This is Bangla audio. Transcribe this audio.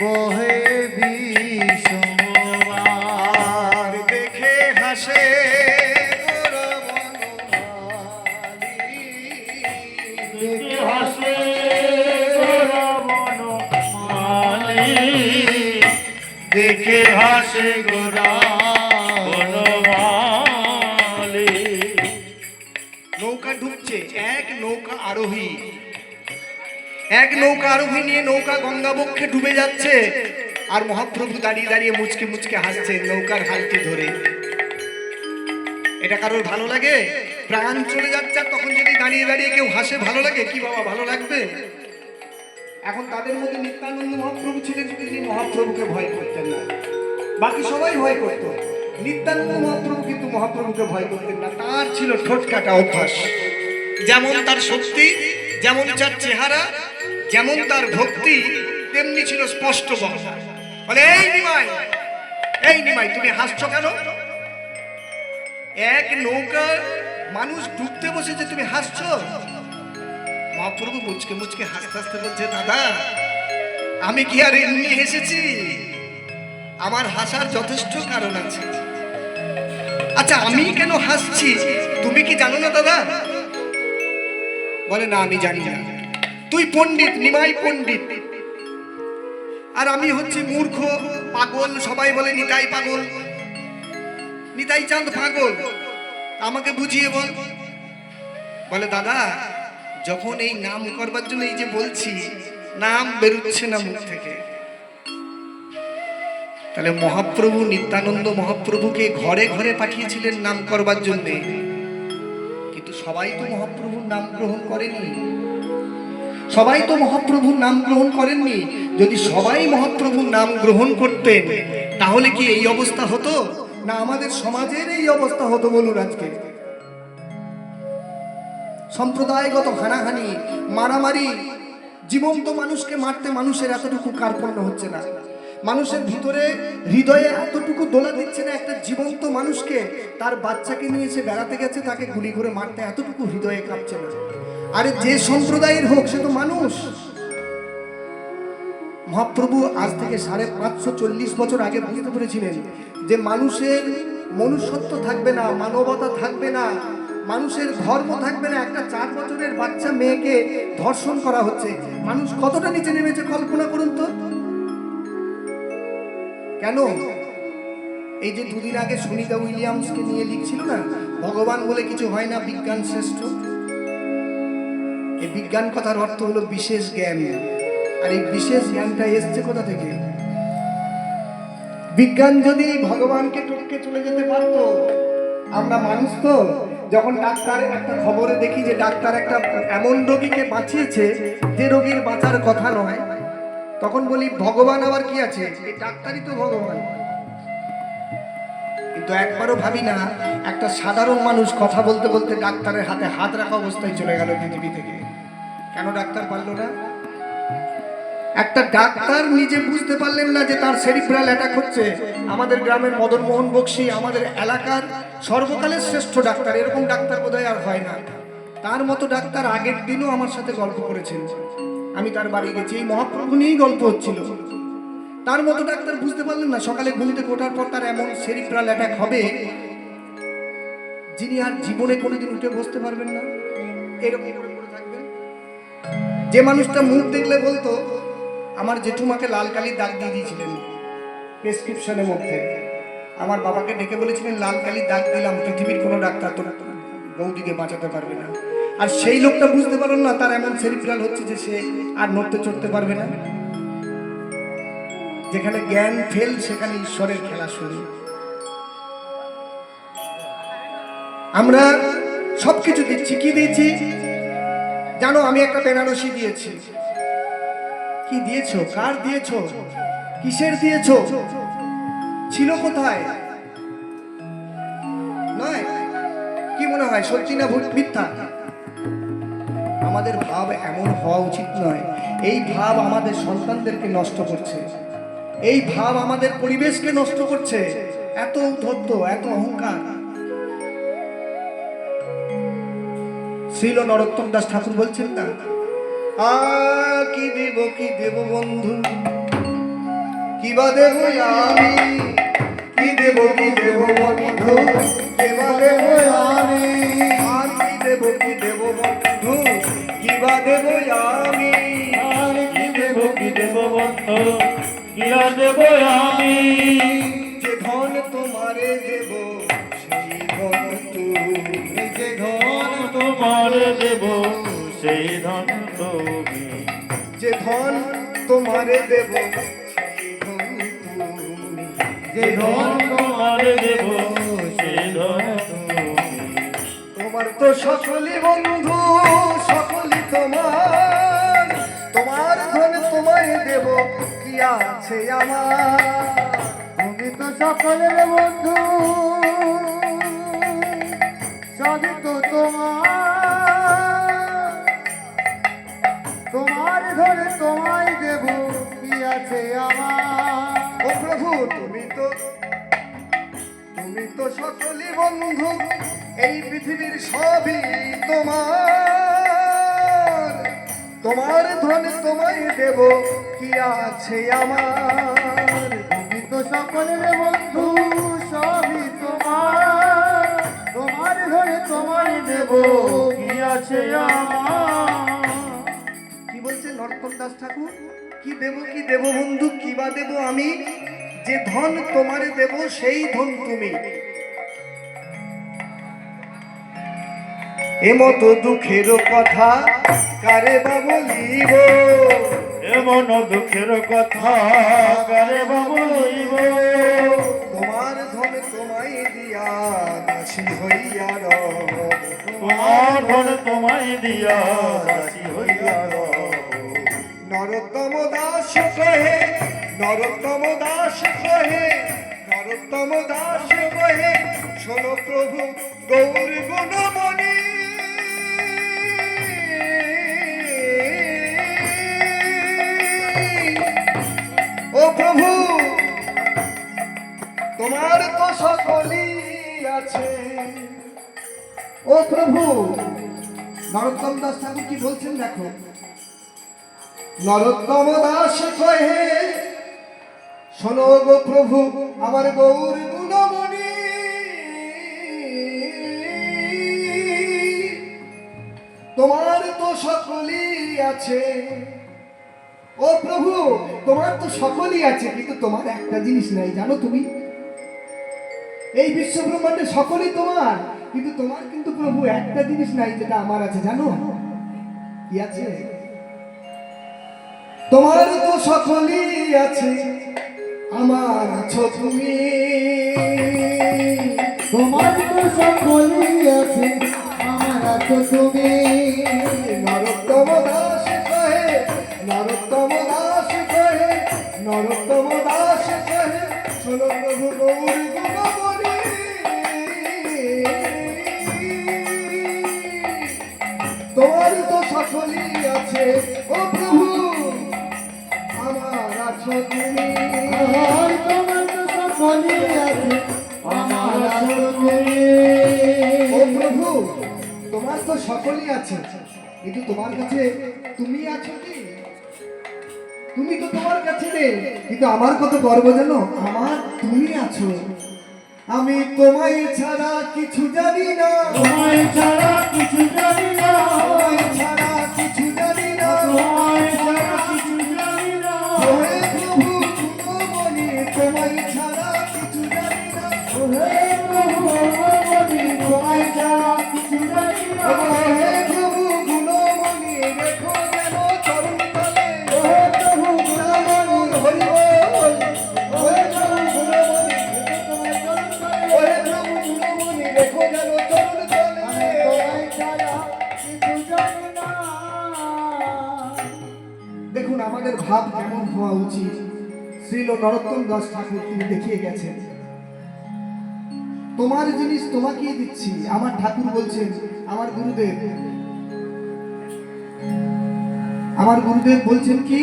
বহে বিষমার হাসে দেখে হাসে। দেখে হাসে গোরা নৌকা ঢুকছে এক নৌকা আরোহী এক নৌকা আরোহী নিয়ে নৌকা গঙ্গা বক্ষে ডুবে যাচ্ছে। আর মহাপ্রভু দাঁড়িয়ে দাঁড়িয়ে মুচকে মুচকে হাসছে নৌকার হালটি ধরে। এটা কারোর ভালো লাগে? প্রাণ চলে যাচ্ছে আর তখন যদি দাঁড়িয়ে দাঁড়িয়ে কেউ হাসে, ভালো লাগে? কি বাবা, ভালো লাগবে? এখন তাদের মধ্যে নিত্যানন্দ মহাপ্রভু ছিলেন তিনি মহাপ্রভুকে ভয় করতেন না। বাকি সবাই ভয় করত। নিত্যানন্দ মহাপ্রভু কিন্তু মহাপ্রভুকে ভয় করতেন না। তার ছিল ঠোঁট কাটা অভ্যাস। যেমন তার শক্তি, যেমন তার চেহারা যেমন তার ভক্তি, তেমনি ছিল স্পষ্ট বক্তা বলে, এই নিমাই এই নিমাই, তুমি হাসছো কেন? এক নৌকা মানুষ ডুবতে বসেছে তুমি হাসছো। মহাপ্রভু মুচকে মুচকে হাসতে হাসতে বলছে, দাদা, আমি কি আর এমনি এসেছি আমার হাসার যথেষ্ট কারণ আছে। আচ্ছা আমি কেন হাসছি? তুমি কি জানো না, দাদা? বলে, না, আমি জানি না। তুই পণ্ডিত, নিমাই পণ্ডিত। আর আমি হচ্ছে মূর্খ, পাগল, সবাই বলে নিতাই পাগল। নিতাই চাঁদ পাগল, আমাকে বুঝিয়ে বল। বলে, দাদা, যখন এই নাম করবার জন্য এই যে বলছি, নাম বেরোচ্ছে না মুখ থেকে। তাহলে মহাপ্রভু নিত্যানন্দ মহাপ্রভুকে ঘরে ঘরে পাঠিয়েছিলেন নাম করবার জন্য। কিন্তু সবাই তো মহাপ্রভুর নাম গ্রহণ করেনি। সবাই তো মহাপ্রভুর নাম গ্রহণ করেননি। যদি সবাই মহাপ্রভুর নাম গ্রহণ করতেন, তাহলে কি এই অবস্থা হতো? না আমাদের সমাজের এই অবস্থা হতো বলুন আজকে। সম্প্রদায়গত হানাহানি, মারামারি, জীবন্ত মানুষকে মারতে মানুষের এতটুকু কার্পণ্য হচ্ছে না। মানুষের ভিতরে হৃদয়ে এতটুকু দোলা দিচ্ছে না একটা জীবন্ত মানুষকে। তার বাচ্চাকে নিয়ে এসে বেড়াতে গেছে, তাকে গুলি করে মারতে এতটুকু হৃদয়ে কাঁপছে না। আরে যে সম্প্রদায়ের হোক, সে তো মানুষ। মহাপ্রভু আজ থেকে সাড়ে পাঁচশো চল্লিশ বছর আগে বুঝতে পেরেছিলেন যে মানুষের মনুষ্যত্ব থাকবে না, মানবতা থাকবে না, মানুষের ধর্ম থাকবে না। একটা চার বছরের বাচ্চা মেয়েকে ধর্ষণ করা হচ্ছে। মানুষ কতটা নিচে নেমেছে কল্পনা করুন তো। কেন? এই যে দুদিন আগে সুনিতা উইলিয়ামসকে নিয়ে লিখছিল না, ভগবান বলে কিছু হয় না, বিজ্ঞান শ্রেষ্ঠ। এই বিজ্ঞান কথার অর্থ হলো বিশেষ জ্ঞান। আর এই বিশেষ জ্ঞানটা এসছে কোথা থেকে? বিজ্ঞান যদি ভগবানকে টপকে চলে যেতে পারতো, আমরা মানুষ তো, যখন ডাক্তার একটা খবরে দেখি যে ডাক্তার একটা এমন রোগীকে বাঁচিয়েছে যে রোগীর বাঁচার কথা নয়, তখন বলি, ভগবান আবার কি আছে? এই ডাক্তারই তো ভগবান। কিন্তু একবারও ভাবি না, একটা সাধারণ মানুষ কথা বলতে বলতে ডাক্তারের হাতে হাত রাখা অবস্থায় চলে গেল পৃথিবী থেকে। কেন ডাক্তার পারল না? একটা ডাক্তার নিজে বুঝতে পারলেন না যে তার সেরিব্রাল অ্যাটাক হচ্ছে। আমাদের গ্রামের মদন মোহন বক্সি আমাদের এলাকার সর্বকালের শ্রেষ্ঠ ডাক্তার, এরকম ডাক্তার বোধহয় আর হয় না। তার মতো ডাক্তার আগের দিনও আমার সাথে গল্প করেছেন। আমি তার বাড়ি গেছি, এই মহাপ্রভু নিয়েই গল্প হচ্ছিল। তার মতো ডাক্তার বুঝতে পারলেন না, সকালে ঘুম থেকে ওঠার পর তার এমন সেরিব্রাল অ্যাটাক হবে যিনি আর জীবনে কোনোদিন উঠে বসতে পারবেন না। এরকম যে মানুষটা মুখ দেখলে বলতো, আমার জেঠুমাকে লাল কালির দাগ দিয়ে দিয়েছিলেন প্রেসক্রিপশনের মধ্যে। আমার বাবাকে ডেকে বলেছিলেন, লাল কালির দাগ দিলাম, পৃথিবীর কোনো ডাক্তার তো বৌদিকে বাঁচাতে পারবে না। আর সেই লোকটা বুঝতে পারল না, তার এমন সেরিব্রাল হচ্ছে যে সে আর নড়তে চড়তে পারবে না। যেখানে জ্ঞান ফেল, সেখানে ঈশ্বরের খেলা শুরু। আমরা সবকিছু দিচ্ছি। কি দিয়েছি? জানো, আমি একটা বেনারসি দিয়েছি। কি দিয়েছ? কার দিয়েছ? কিসের দিয়েছ? ছিল কোথায়? নয় কি মনে হয়, সত্যি না ভুল মিথ্যা? আমাদের ভাব এমন হওয়া উচিত নয়। এই ভাব আমাদের সন্তানদেরকে নষ্ট করছে। এই ভাব আমাদের পরিবেশকে নষ্ট করছে। এত উদ্ধত্ত এত অহংকার। শ্রীল নরোত্তম দাস ঠাকুর বলছেন না? কি দেব কি দেব বন্ধু? কি বা দেব আমি? কি দেব কি দেব বন্ধু? কি বা দেব আমি? আর কি দেব কি দেব বন্ধু? কি বা দেব আমি? আর কি দেব কি দেব বন্ধু? কিরা দেব আমি? তোমার দেব সেই ধন তুমি। যে ধন তোমারে দেব যে ধন তোমার দেব সেই ধন তুমি। তোমার তো সকলই বন্ধু সকলই তোমার। তোমার ধন তোমায় দেব কি আছে আমার? তুমি তো সকলের বন্ধু সবই তো তোমার। ধরে তোমায় দেব, কি আছে আমার? ও প্রভু, তুমি তো তুমি তো সকলই বন্ধু, এই পৃথিবীর সবই তোমার। তোমার ধন তোমায় দেব, কি আছে আমার? তুমি তো সকলের বন্ধু, সবই তোমার। তোমার ধরে তোমায় দেব, কি আছে আমার? কি দাস ঠাকুর কি দেব কি দেব বন্ধু কি বা দেব আমি? যে ধন তোমারে দেব সেই ধন তুমি। এমত দুঃখের কথা কারে বা বলিব? এমন দুঃখের কথা কারে বাবু লইব তোমার ধন তোমায় দিয়া দাসী হইয়া রব। তোমার ধন তোমায় দিয়া রাশি হইয়া রব। নরোত্তম দাস কহে, নরোত্তম দাস কহে, নরোত্তম দাস কহে, শোনো প্রভু গৌর গুণমণি। ও প্রভু, তোমার তো সকলই আছে। ও প্রভু, নরোত্তম দাস ঠাকুর কি বলছেন দেখো। নরোত্তম দাস কহে শোনো গো প্রভু, আমার গৌর গুণমণি। তোমার তো সকলই আছে। ও প্রভু, তোমার তো সকলই আছে, কিন্তু তোমার একটা জিনিস নাই, জানো তুমি? এই বিশ্ব ব্রহ্মাণ্ডে সকলই তোমার, কিন্তু তোমার কিন্তু প্রভু একটা জিনিস নাই, যেটা আমার আছে, জানো? কি আছে? তোমার তো সকলই আছে আমার তুমি তোমার তো সকলই আছে আমার আছো তুমি তোমার তো সকলই আছে। আমার আছো তুমি ও প্রভু তোমার তো সকলই আছে। কিন্তু তোমার কাছে তুমি আছো কি? তুমি তো তোমার কাছে নেই। কিন্তু আমার কত গর্ব জানো? আমার তুমি আছো। আমি তোমায় ছাড়া কিছু জানি না। তোমায় ছাড়া কিছু জানি না। তোমায় ছাড়া কিছু জানি না। আমাদের ভাব কেমন হওয়া উচিত? শ্রীল নরোত্তম দাস ঠাকুর তিনি দেখিয়ে গেছেন। তোমার জিনিস তোমাকেই দিচ্ছি। আমার ঠাকুর বলছেন, আমার গুরুদেব। আমার গুরুদেব বলছেন কি?